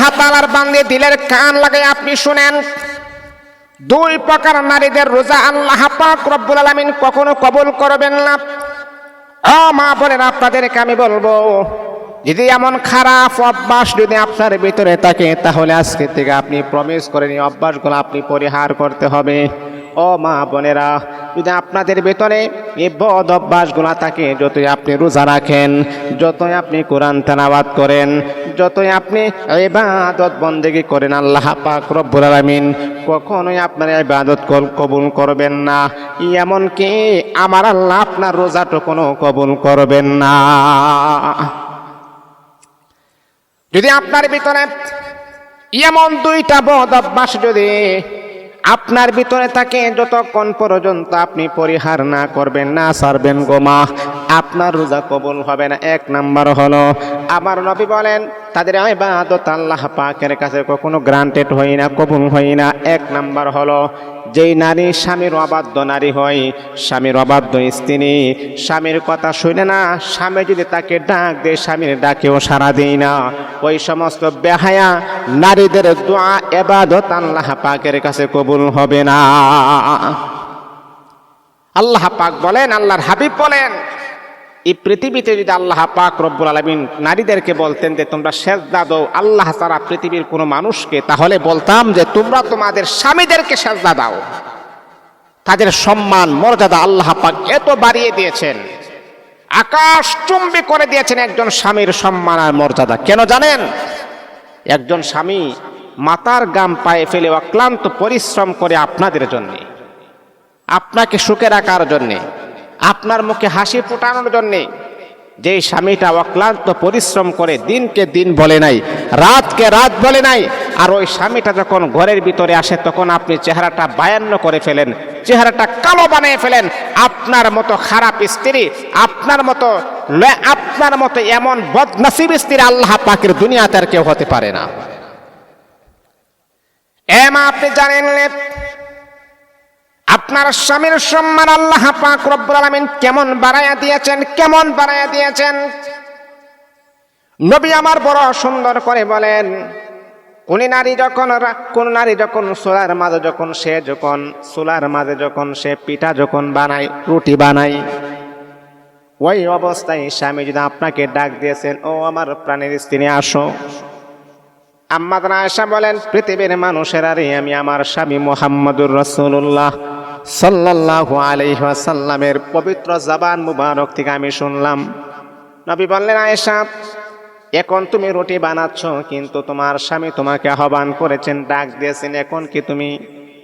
আল্লাহ তালার বান্দে দিলের কান লাগাই আপনি শুনেন। দুই প্রকার নারীদের রোজা আল্লাহ পাক রব্বুল আলামিন কখনো কবুল করবেন না। ও মা বলেন আপনাদেরকে আমি বলব, যদি এমন খারাপ অভ্যাস যদি আপনার ভিতরে থাকে, তাহলে আজকে থেকে আপনি প্রমিস করেন অভ্যাসগুলো আপনি পরিহার করতে হবে। ও মা বোনেরা যদি আপনাদের ভিতরে এই বদ অভ্যাসগুলো থাকে, যতই আপনি রোজা রাখেন, যতই আপনি কোরআন তানাবাদ করেন, যতই আপনি ইবাদত বন্দেগী করেন, আল্লাহ পাক রব্বুল আলামিন কখনোই আপনার ইবাদত কবুল করবেন না। এমনকি আমার আল্লাহ আপনার রোজাটা কোনো কবুল করবেন না। যদি আপনার ভিতরে এমন দুইটা বদ অভ্যাস যদি আপনার ভিতরে থাকে যতক্ষণ পর্যন্ত আপনি পরিহার না করবেন, না সারবেন গোমা আপনার রোজা কবুল হবে না। এক নাম্বার হলো, আমার নবী বলেন, তাদের আল্লাহ পাকের কাছে কখনো গ্রান্টেড হয় না, কবুল হয় না। এক নাম্বার হলো যেই নারী স্বামীর অবাধ্য নারী হয়, স্বামীর অবাধ্য স্ত্রী, স্বামীর কথা শুনে না স্বামী যদি তাকে ডাক দেয়, স্বামীর ডাকেও সারা দেয় না। ওই সমস্ত বেহায়া নারীদের দোয়া এবাদত আল্লাহ পাকের কাছে কবুল হবে না। আল্লাহ পাক বলেন, আল্লাহর হাবিব বলেন এই পৃথিবীতে যদি আল্লাহ পাক রব্বুল আলমিন নারীদেরকে বলতেন যে তোমরা সেজদা দাও আল্লাহ ছাড়া পৃথিবীর কোনো মানুষকে, তাহলে বলতাম যে তোমরা তোমাদের স্বামীদেরকে সেজদা দাও। তাদের সম্মান, মর্যাদা আল্লাহ পাক এত বাড়িয়ে দিয়েছেন। আকাশ চুম্বি করে দিয়েছেন একজন স্বামীর সম্মান আর মর্যাদা। কেন জানেন? একজন স্বামী মাতার গাম পায়ে ফেলে অক্লান্ত পরিশ্রম করে আপনাদের জন্যে, আপনাকে সুখে রাখার জন্যে আপনার মুখে হাসি ফোটানোর জন্যে যে স্বামীটা অক্লান্ত পরিশ্রম করে দিনকে দিন বলে নাই, রাতকে রাত বলে নাই, আর ওই স্বামীটা যখন ঘরের ভিতরে আসে, তখন আপনি চেহারাটা বায়ান্ন করে ফেলেন, চেহারাটা কালো বানিয়ে ফেলেন। আপনার মতো খারাপ স্ত্রী, আপনার মতো আপনার মতো এমন বদনসিব স্ত্রী আল্লাহ পাকের দুনিয়াতে আর কেউ হতে পারে না। এমা আপনি জানেন আপনার স্বামীর সম্মান আল্লাহ পাক রব্বুল আলামিন কেমন বাড়াইয়া দিয়েছেন, কেমন বাড়াইয়া দিয়েছেন? নবী আমার বড় সুন্দর করে বলেন, কোন নারী যখন কোন নারী যখন সোলার মাঝে যখন সে যখন, সোলার মাঝে যখন সে পিঠা যখন বানায়, রুটি বানায়, ওই অবস্থায় স্বামী যদি আপনাকে ডাক দিয়েছেন, ও আমার প্রাণের স্ত্রী, আসো। আম্মাদান আয়সা বলেন, পৃথিবীর মানুষের আরে আমি আমার স্বামী মোহাম্মদুর রসুল্লাহ সাল্লাল্লাহু আলাইহি পবিত্র জবান মুবারক থেকে আমি শুনলাম। নবী বললেন, আয়েশা, এখন তুমি রুটি বানাচ্ছ, কিন্তু তোমার স্বামী তোমাকে আহ্বান করেছেন, ডাক দিয়েছেন, এখন কি তুমি?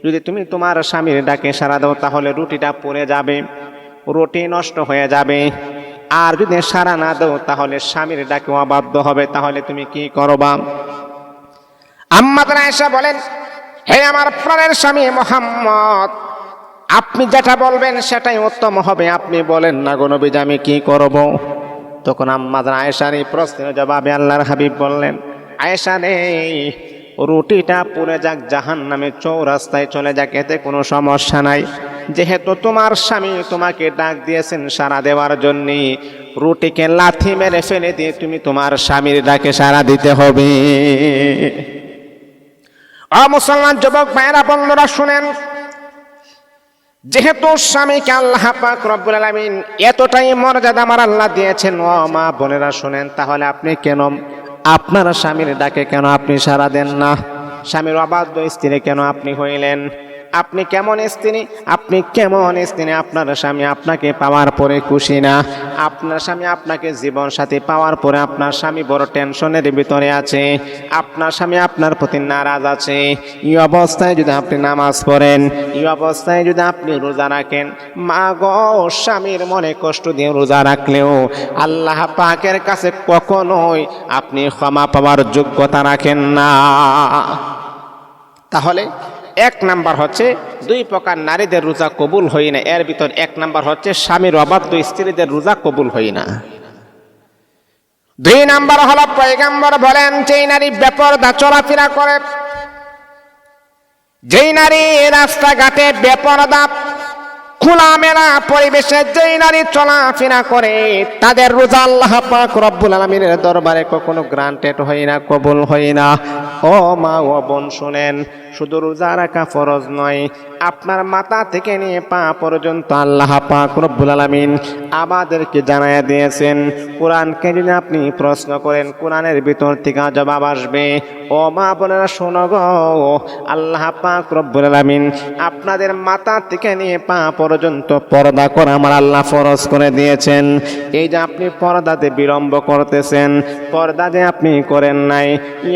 যদি তুমি তোমার স্বামীর ডাকে সারা দাও, তাহলে রুটিটা পড়ে যাবে, রুটি নষ্ট হয়ে যাবে। আর যদি সারা না দাও, তাহলে স্বামীর ডাকে অবাধ্য হবে, তাহলে তুমি কি করবা? আম্মাদান আয়েশা বলেন, হে আমার প্রাণের স্বামী মোহাম্মদ আপনি যেটা বলবেন সেটাই উত্তম হবে। আপনি বলেন, না গো নবীজি, আমি কি করব? তখন আম্মাদান আয়েশার এই প্রশ্নের জবাবে আল্লাহর হাবিব বললেন, আয়েশা রে রুটিটা পুড়ে যাক জাহান নামে চৌরাস্তায় চলে যাক, এতে কোনো সমস্যা নাই। যেহেতু তোমার স্বামী তোমাকে ডাক দিয়েছেন সারা দেওয়ার জন্য, রুটিকে লাথি মেরে ফেলে দিয়ে তুমি তোমার স্বামীর ডাকে সারা দিতে হবে। অ, মুসলমান যুবক ভাইয়েরা, বন্ধুরা, শুনেন যেহেতু স্বামীকে আল্লাহ পাক রব্বুল আলামিন এতটাই মর্যাদা আমার আল্লাহ দিয়েছেন, ও মা বোনেরা শোনেন, তাহলে আপনি কেন আপনার স্বামীর ডাকে কেন আপনি সারা দেন না? স্বামীর অবাধ্য স্ত্রী কেন আপনি হইলেন? আপনি কেমন স্ত্রী? আপনি কেমন স্ত্রী? আপনার স্বামী আপনাকে পাওয়ার পরে খুশি না। আপনার স্বামী আপনাকে জীবন সাথী পাওয়ার পরে আপনার স্বামী বড় টেনশনের ভিতরে আছে। আপনার স্বামী আপনার প্রতি নারাজ আছে। এই অবস্থায় যদি আপনি নামাজ পড়েন, এই অবস্থায় যদি আপনি রোজা রাখেন, মা গো, স্বামীর মনে কষ্ট দিয়ে রোজা রাখলেও আল্লাহ পাকের কাছে কখনোই আপনি ক্ষমা পাওয়ার যোগ্যতা রাখেন না। তাহলে এক নাম্বার হচ্ছে দুই প্রকার নারীদের রোজা কবুল হই না। এর ভিতর এক নাম্বার হচ্ছে স্বামীর অবাধ্য স্ত্রীদের রোজা কবুল হই না। দুই নাম্বার হলো পয়গাম্বর বলেন, যেই নারী বেপরদা চলাফেরা করে, যেই নারী রাস্তাঘাটে বেপরদা, খোলামেলা পরিবেশে যেই নারী চলাফেরা করে, তাদের রোজা আল্লাহ পাক রব্বুল আলমিনের দরবারে কখনো গ্রান্টেড হয় না, কবুল হয় না। ও মা, ও বোন শুনেন শুধু রোজা রাখা ফরজ নয়। আপনার মাথা থেকে নিয়ে পা পর্যন্ত আল্লাহ পাক রব্বুল আলামিন আমাদেরকে জানাইয়া দিয়েছেন কোরআনকে যদি আপনি প্রশ্ন করেন, কোরআনের ভিতর থেকে জবাব আসবে। ও মা বোনেরা, শোনো গো, আল্লাহ পাক রব্বুল আলামিন আপনাদের মাথা থেকে নিয়ে পা পর্যন্ত পর্দা করে আমার আল্লাহ ফরজ করে দিয়েছেন। এই যে আপনি পর্দাতে বিলম্ব করতেছেন, পর্দা যে আপনি করেন নাই,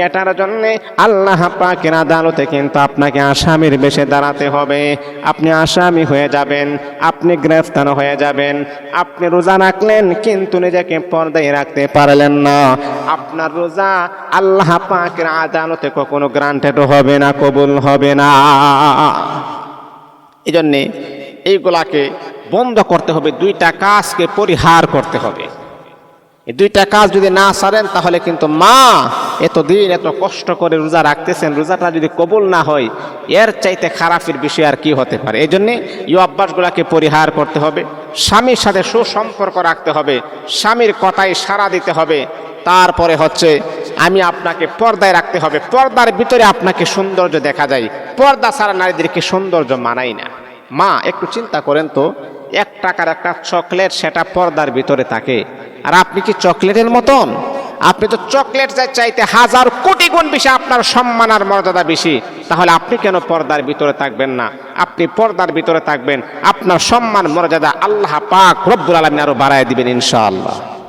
এটার জন্য আল্লাহ পাকের আদালতে কিন্তু আপনাকে আসামির বেশে দাঁড়াতে হবে। আপনি আসামি হয়ে যাবেন, আপনি গ্রেফতার হয়ে যাবেন, আপনি রোজা রাখলেন কিন্তু নিজেকে পর্দায় রাখতে পারলেন না। আপনার রোজা আল্লাহ পাকের আদালতে কখনো গ্রান্টেড হবে না, কবুল হবে না। এই জন্যে এইগুলাকে বন্ধ করতে হবে, দুইটা কাজকে পরিহার করতে হবে। এই দুইটা কাজ যদি না সারেন, তাহলে কিন্তু মা এতদিন এত কষ্ট করে রোজা রাখতেছেন, রোজাটা যদি কবুল না হয়, এর চাইতে খারাপের বিষয় আর কি হতে পারে? এই জন্যে এই অভ্যাসগুলোকে পরিহার করতে হবে, স্বামীর সাথে সুসম্পর্ক রাখতে হবে, স্বামীর কথায় সাড়া দিতে হবে। তারপরে হচ্ছে, আমি আপনাকে পর্দায় রাখতে হবে। পর্দার ভিতরে আপনাকে সৌন্দর্য দেখা যায়। পর্দা ছাড়া নারীদেরকে সৌন্দর্য মানাই না। মা, একটু চিন্তা করেন তো, এক টাকার একটা চকলেট সেটা পর্দার ভিতরে থাকে। আর আপনি কি চকলেটের মতন? আপনি তো চকলেট চাইতে হাজার কোটি গুণ বেশি আপনার সম্মান আর মর্যাদা বেশি। তাহলে আপনি কেন পর্দার ভিতরে থাকবেন না? আপনি পর্দার ভিতরে থাকবেন। আপনার সম্মান মর্যাদা আল্লাহ পাক রব্বুল আলমিন আরও বাড়ায় দিবেন ইনশাআল্লাহ।